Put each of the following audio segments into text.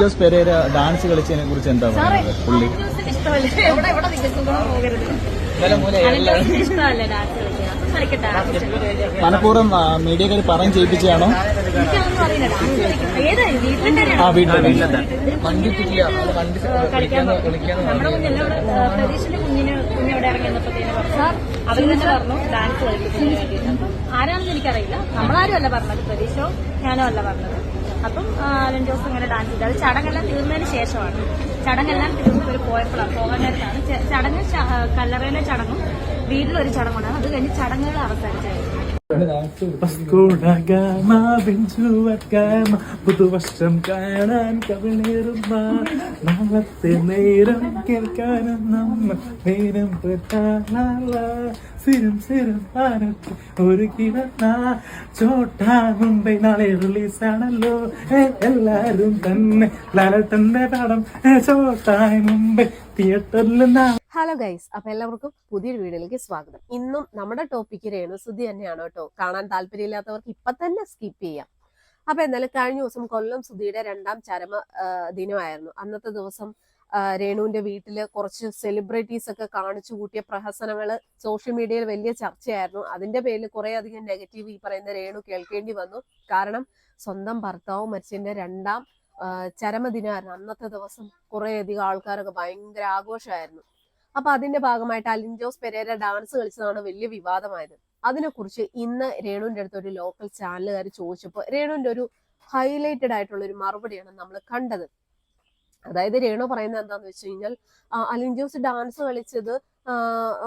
Jose Pereira dance കളിച്ചതിനെ കുറിച്ച് എന്താ പറയുന്നത്? പുള്ളി. മനഃപൂർവം മീഡിയക്കാർ പറഞ്ഞ് ചെയ്യിപ്പിച്ചാണോ ആ വീട്ടിലെ വീട്ടിലെ ഇറങ്ങി വന്നപ്പോഴത്തേന് പറഞ്ഞു അവർ തന്നെ പറഞ്ഞു ഡാൻസ് ആരാണെന്ന് എനിക്കറിയില്ല. നമ്മളാരും അല്ല പറഞ്ഞത്. പ്രതീക്ഷോ ഞാനോ അല്ല പറഞ്ഞത്. അപ്പം രണ്ടു ദിവസം ഇങ്ങനെ ഡാൻസ് ചെയ്തു. അത് ചടങ്ങെല്ലാം തീർന്നതിന് ശേഷമാണ്. ചടങ്ങെല്ലാം ഇവർ പോയപ്പോഴാണ് പോകാൻ നേരത്താണ് ചടങ്ങ് കല്ലറയിലെ ചടങ്ങും വീട്ടിലൊരു ചടങ്ങുണ്ടാകും അത് കഴിഞ്ഞ് ചടങ്ങുകൾ അവസാനിച്ചായിരുന്നു. പുതുവർഷം കാണാൻ കവിളേറുന്ന നാളത്തെ നേരം കേൾക്കാനും നമ്മ നേരം സിരം സിരം ആനത്ത് ഒരു കിടന്ന ചോട്ടാ മുംബൈ നാളെ റിലീസാണല്ലോ എല്ലാരും തന്നെ ലാലട്ടന്റെ പാടം ചോട്ടായി മുംബൈ. ഹലോ ഗൈസ് അപ്പൊ എല്ലാവർക്കും പുതിയൊരു വീഡിയോയിലേക്ക് സ്വാഗതം. ഇന്നും നമ്മുടെ ടോപ്പിക്ക് രേണുസുതി തന്നെയാണ് കേട്ടോ. കാണാൻ താല്പര്യമില്ലാത്തവർക്ക് ഇപ്പൊ തന്നെ സ്കിപ്പ് ചെയ്യാം. അപ്പൊ എന്നാലും കഴിഞ്ഞ ദിവസം കൊല്ലം സുധിയുടെ രണ്ടാം ചരമ ദിനമായിരുന്നു. അന്നത്തെ ദിവസം രേണുവിന്റെ വീട്ടിൽ കുറച്ച് സെലിബ്രിറ്റീസ് ഒക്കെ കാണിച്ചു കൂട്ടിയ പ്രഹസനങ്ങൾ സോഷ്യൽ മീഡിയയിൽ വലിയ ചർച്ചയായിരുന്നു. അതിന്റെ പേരിൽ കുറെ അധികം നെഗറ്റീവ് ഈ പറയുന്ന രേണു കേൾക്കേണ്ടി വന്നു. കാരണം സ്വന്തം ഭർത്താവ് മരിച്ചതിന്റെ രണ്ടാം ചരമദിനമായിരുന്നു അന്നത്തെ ദിവസം കുറെ അധികം ആൾക്കാരൊക്കെ ഭയങ്കര ആഘോഷമായിരുന്നു. അപ്പൊ അതിന്റെ ഭാഗമായിട്ട് അലിൻ ജോസ് പെരേര ഡാൻസ് കളിച്ചതാണ് വലിയ വിവാദമായത്. അതിനെക്കുറിച്ച് ഇന്ന് രേണുവിന്റെ അടുത്ത് ഒരു ലോക്കൽ ചാനലുകാർ ചോദിച്ചപ്പോൾ രേണുവിന്റെ ഒരു ഹൈലൈറ്റഡ് ആയിട്ടുള്ള ഒരു മറുപടിയാണ് നമ്മൾ കണ്ടത്. അതായത് രേണു പറയുന്നത് എന്താന്ന് വെച്ച് കഴിഞ്ഞാൽ അലിൻ ജോസ് ഡാൻസ് കളിച്ചത്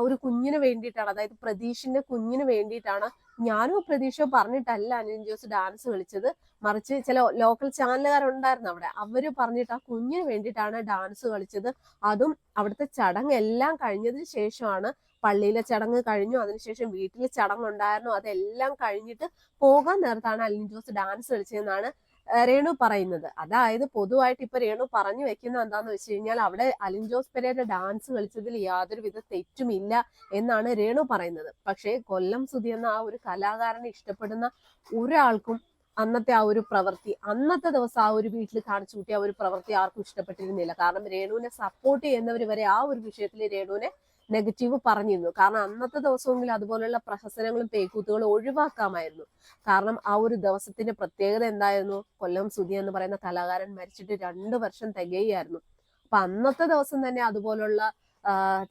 ഒരു കുഞ്ഞിന് വേണ്ടിയിട്ടാണ്. അതായത് പ്രതീഷിന്റെ കുഞ്ഞിന് വേണ്ടിയിട്ടാണ്. ഞാനും പ്രതീക്ഷയോ പറഞ്ഞിട്ടല്ല അനിൽ ജോസ് ഡാൻസ് കളിച്ചത്. മറിച്ച് ചില ലോക്കൽ ചാനലുകാരുണ്ടായിരുന്നു അവിടെ. അവർ പറഞ്ഞിട്ട് ആ കുഞ്ഞിന് വേണ്ടിയിട്ടാണ് ഡാൻസ് കളിച്ചത്. അതും അവിടുത്തെ ചടങ്ങ് എല്ലാം കഴിഞ്ഞതിന് ശേഷമാണ്. പള്ളിയിലെ ചടങ്ങ് കഴിഞ്ഞു. അതിനുശേഷം വീട്ടിലെ ചടങ്ങ് ഉണ്ടായിരുന്നു അതെല്ലാം കഴിഞ്ഞിട്ട് പോകാൻ നേരത്താണ് അലിൻ ജോസ് ഡാൻസ് കളിച്ചതെന്നാണ് രേണു പറയുന്നത്. അതായത് പൊതുവായിട്ട് ഇപ്പൊ രേണു പറഞ്ഞു വെക്കുന്ന എന്താന്ന് വെച്ച് കഴിഞ്ഞാൽ അവിടെ അലിൻ ജോസ് പെരേര ഡാൻസ് കളിച്ചതിൽ യാതൊരുവിധ തെറ്റുമില്ല എന്നാണ് രേണു പറയുന്നത്. പക്ഷേ കൊല്ലം സുധി എന്ന ആ ഒരു കലാകാരനെ ഇഷ്ടപ്പെടുന്ന ഒരാൾക്കും അന്നത്തെ ആ ഒരു പ്രവൃത്തി അന്നത്തെ ദിവസം ആ ഒരു വീട്ടിൽ കാണിച്ചു കൂട്ടിയ ആ ഒരു പ്രവൃത്തി ആർക്കും ഇഷ്ടപ്പെട്ടിരുന്നില്ല. കാരണം രേണുവിനെ സപ്പോർട്ട് ചെയ്യുന്നവർ വരെ ആ ഒരു വിഷയത്തിൽ രേണുവിനെ നെഗറ്റീവ് പറഞ്ഞിരുന്നു. കാരണം അന്നത്തെ ദിവസമെങ്കിലും അതുപോലെയുള്ള പ്രഹസനങ്ങളും പേക്കൂത്തുകളും ഒഴിവാക്കാമായിരുന്നു. കാരണം ആ ഒരു ദിവസത്തിന്റെ പ്രത്യേകത എന്തായിരുന്നു? കൊല്ലം സുധി എന്ന് പറയുന്ന കലാകാരൻ മരിച്ചിട്ട് രണ്ടു വർഷം തികയായിരുന്നു അപ്പൊ അന്നത്തെ ദിവസം തന്നെ അതുപോലുള്ള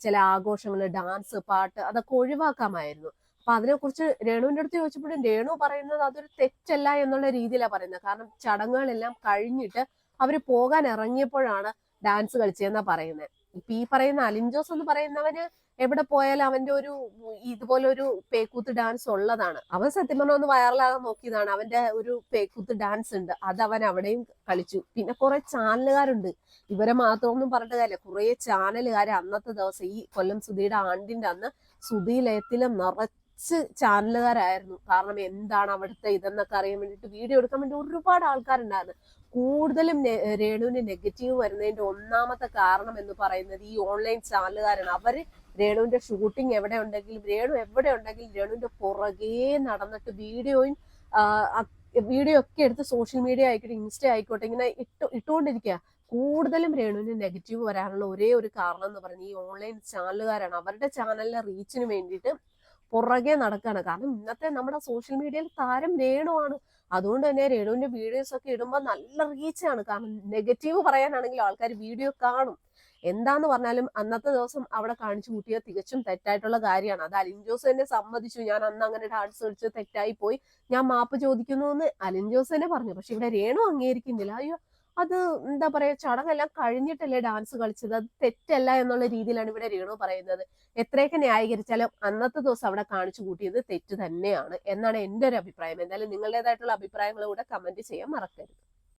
ചില ആഘോഷങ്ങൾ ഡാൻസ് പാട്ട് അതൊക്കെ ഒഴിവാക്കാമായിരുന്നു. അപ്പൊ അതിനെക്കുറിച്ച് രേണുവിന്റെ അടുത്ത് ചോദിച്ചപ്പോഴും രേണു പറയുന്നത് അതൊരു തെറ്റല്ല എന്നുള്ള രീതിയിലാണ് പറയുന്നത്. കാരണം ചടങ്ങുകളെല്ലാം കഴിഞ്ഞിട്ട് അവർ പോകാൻ ഇറങ്ങിയപ്പോഴാണ് ഡാൻസ് കളിച്ചതെന്നാ പറയുന്നത് ഇപ്പൊ ഈ പറയുന്ന അലിൻജോസ് എന്ന് പറയുന്നവന് എവിടെ പോയാലും അവന്റെ ഒരു ഇതുപോലെ ഒരു പേക്കൂത്ത് ഡാൻസ് ഉള്ളതാണ്. അവൻ സത്യം പറഞ്ഞ ഒന്ന് വൈറലാകാൻ നോക്കിയതാണ്. അവന്റെ ഒരു പേക്കൂത്ത് ഡാൻസ് ഉണ്ട്. അത് അവൻ അവിടെയും കളിച്ചു. പിന്നെ കുറെ ചാനലുകാരുണ്ട്. ഇവരെ മാത്രമൊന്നും പറഞ്ഞിട്ട് കാര്യമില്ല. കുറെ ചാനലുകാർ അന്നത്തെ ദിവസം ഈ കൊല്ലം സുധിയുടെ ആണ്ടിന്റെ അന്ന് സുധി ലയത്തിലും നിറച്ച് ചാനലുകാരായിരുന്നു. കാരണം എന്താണ് അവിടുത്തെ ഇതെന്നൊക്കെ അറിയാൻ വേണ്ടിട്ട് വീഡിയോ എടുക്കാൻ വേണ്ടി ഒരുപാട് ആൾക്കാരുണ്ടായിരുന്നു. കൂടുതലും രേണുവിന് നെഗറ്റീവ് വരുന്നതിന്റെ ഒന്നാമത്തെ കാരണം എന്ന് പറയുന്നത് ഈ ഓൺലൈൻ ചാനലുകാരാണ് അവർ രേണുവിന്റെ ഷൂട്ടിംഗ് എവിടെ ഉണ്ടെങ്കിലും രേണു എവിടെ ഉണ്ടെങ്കിലും രേണുവിന്റെ പുറകെ നടന്നിട്ട് വീഡിയോയും വീഡിയോ ഒക്കെ എടുത്ത് സോഷ്യൽ മീഡിയ ആയിക്കോട്ടെ ഇൻസ്റ്റ ആയിക്കോട്ടെ ഇങ്ങനെ ഇട്ട് ഇട്ടുകൊണ്ടിരിക്കുക കൂടുതലും രേണുവിന് നെഗറ്റീവ് വരാനുള്ള ഒരേ ഒരു കാരണം എന്ന് പറയുന്നത് ഈ ഓൺലൈൻ ചാനലുകാരാണ് അവരുടെ ചാനലിലെ റീച്ചിന് വേണ്ടിയിട്ട് പുറകെ നടക്കുകയാണ് കാരണം ഇന്നത്തെ നമ്മുടെ സോഷ്യൽ മീഡിയയിൽ താരം രേണുവാണ് അതുകൊണ്ട് തന്നെ രേണുവിന്റെ വീഡിയോസ് ഒക്കെ ഇടുമ്പോൾ നല്ല റീച്ചാണ് കാരണം നെഗറ്റീവ് പറയാനാണെങ്കിൽ ആൾക്കാർ വീഡിയോ കാണും. എന്താന്ന് പറഞ്ഞാലും അന്നത്തെ ദിവസം അവിടെ കാണിച്ചു കൂട്ടിയ തികച്ചും തെറ്റായിട്ടുള്ള കാര്യമാണ്. അത് അലിൻ ജോസ് തന്നെ സമ്മതിച്ചു. ഞാൻ അന്ന് അങ്ങനെ ഡാൻസ് കളിച്ച് തെറ്റായി പോയി. ഞാൻ മാപ്പ് ചോദിക്കുന്നു എന്ന് അലിൻ ജോസ് തന്നെ പറഞ്ഞു. പക്ഷെ ഇവിടെ രേണു അംഗീകരിക്കുന്നില്ല. അയ്യോ അത് എന്താ പറയാ ചടങ്ങെല്ലാം കഴിഞ്ഞിട്ടല്ലേ ഡാൻസ് കളിച്ചത്? അത് തെറ്റല്ല എന്നുള്ള രീതിയിലാണ് ഇവിടെ രേണു പറയുന്നത്. എത്രയൊക്കെ ന്യായീകരിച്ചാലും അന്നത്തെ ദിവസം അവിടെ കാണിച്ചു കൂട്ടിയത് തെറ്റ് തന്നെയാണ് എന്നാണ് എന്റെ ഒരു അഭിപ്രായം. എന്തായാലും നിങ്ങളുടേതായിട്ടുള്ള അഭിപ്രായങ്ങളും കൂടെ കമന്റ് ചെയ്യാൻ മറക്കരുത്.